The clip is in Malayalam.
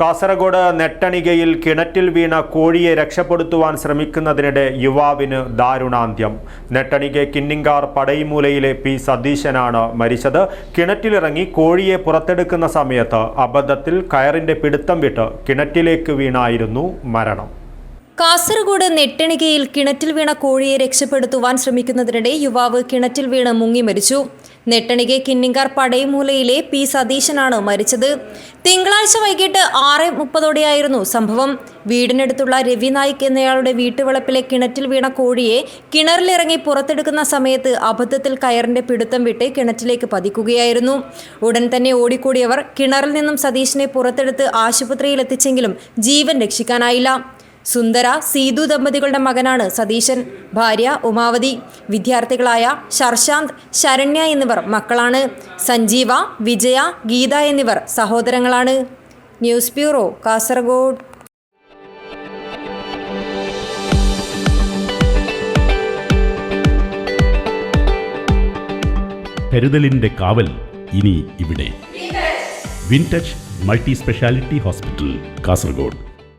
കാസർഗോഡ് നെട്ടണികയിൽ കിണറ്റിൽ വീണ കോഴിയെ രക്ഷപ്പെടുത്തുവാൻ ശ്രമിക്കുന്നതിനിടെ യുവാവിന് ദാരുണാന്ത്യം. നെട്ടണിക കിന്നിങ്കാർ പടയിമൂലയിലെ പി സതീശനാണ് മരിച്ചത്. കിണറ്റിലിറങ്ങി കോഴിയെ പുറത്തെടുക്കുന്ന സമയത്ത് അബദ്ധത്തിൽ കയറിന്റെ പിടുത്തം വിട്ട് കിണറ്റിലേക്ക് വീണായിരുന്നു മരണം. കാസർഗോഡ് നെട്ടണികയിൽ കിണറ്റിൽ വീണ കോഴിയെ രക്ഷപ്പെടുത്തുവാൻ ശ്രമിക്കുന്നതിനിടെ യുവാവ് കിണറ്റിൽ വീണ് മുങ്ങി മരിച്ചു. നെട്ടണികെ കിന്നിങ്കാർ പടയമൂലയിലെ പി സതീശനാണ് മരിച്ചത്. തിങ്കളാഴ്ച വൈകിട്ട് ആറ് മുപ്പതോടെയായിരുന്നു സംഭവം. വീടിനടുത്തുള്ള രവി നായിക് എന്നയാളുടെ വീട്ടുവളപ്പിലെ കിണറ്റിൽ വീണ കോഴിയെ കിണറിലിറങ്ങി പുറത്തെടുക്കുന്ന സമയത്ത് അബദ്ധത്തിൽ കയറിന്റെ പിടുത്തം വിട്ട് കിണറ്റിലേക്ക് പതിക്കുകയായിരുന്നു. ഉടൻ തന്നെ ഓടിക്കൂടിയവർ കിണറിൽ നിന്നും സതീശനെ പുറത്തെടുത്ത് ആശുപത്രിയിൽ എത്തിച്ചെങ്കിലും ജീവൻ രക്ഷിക്കാനായില്ല. സുന്ദര സീതു ദമ്പതികളുടെ മകനാണ് സതീശൻ. ഭാര്യ ഉമാവതി. വിദ്യാർത്ഥികളായ ശർശാന്ത് ശരണ്യ എന്നിവർ മക്കളാണ്. സഞ്ജീവ വിജയ ഗീത എന്നിവർ സഹോദരങ്ങളാണ്. News bureau Kasaragod. കരുതലിന്റെ കാവൽ ഇനി ഇവിടെ. Wintouch multi speciality hospital Kasaragod.